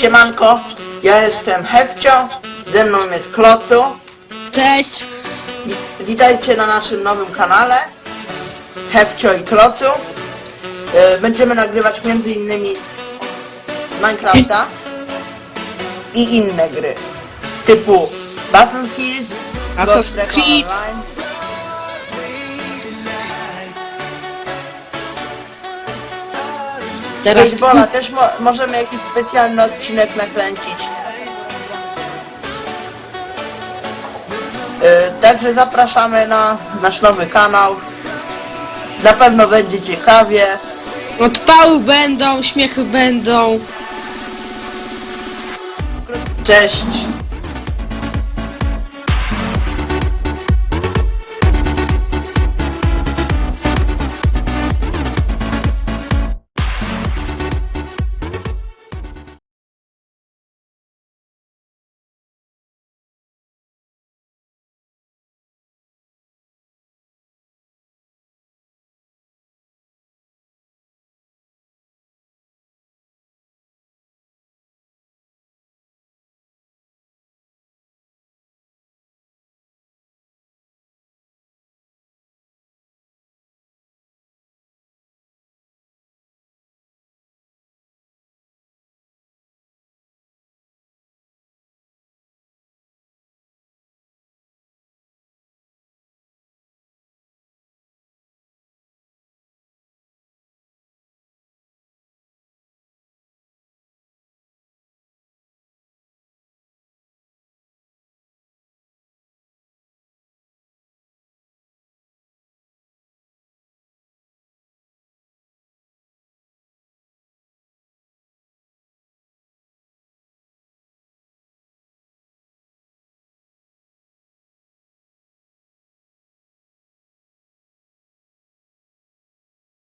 Siemanko, ja jestem Hefcio, ze mną jest Klocu. Cześć! Wi- Witajcie na naszym nowym kanale Hefcio i Klocu. E, Będziemy nagrywać między innymi Minecrafta i inne gry typu Battlefield, Assassin's Creed. Online. Teraz Basebola też mo możemy jakiś specjalny odcinek nakręcić. Yy, także zapraszamy na nasz nowy kanał. Na pewno będzie ciekawie. odpały będą, śmiechy będą. Cześć!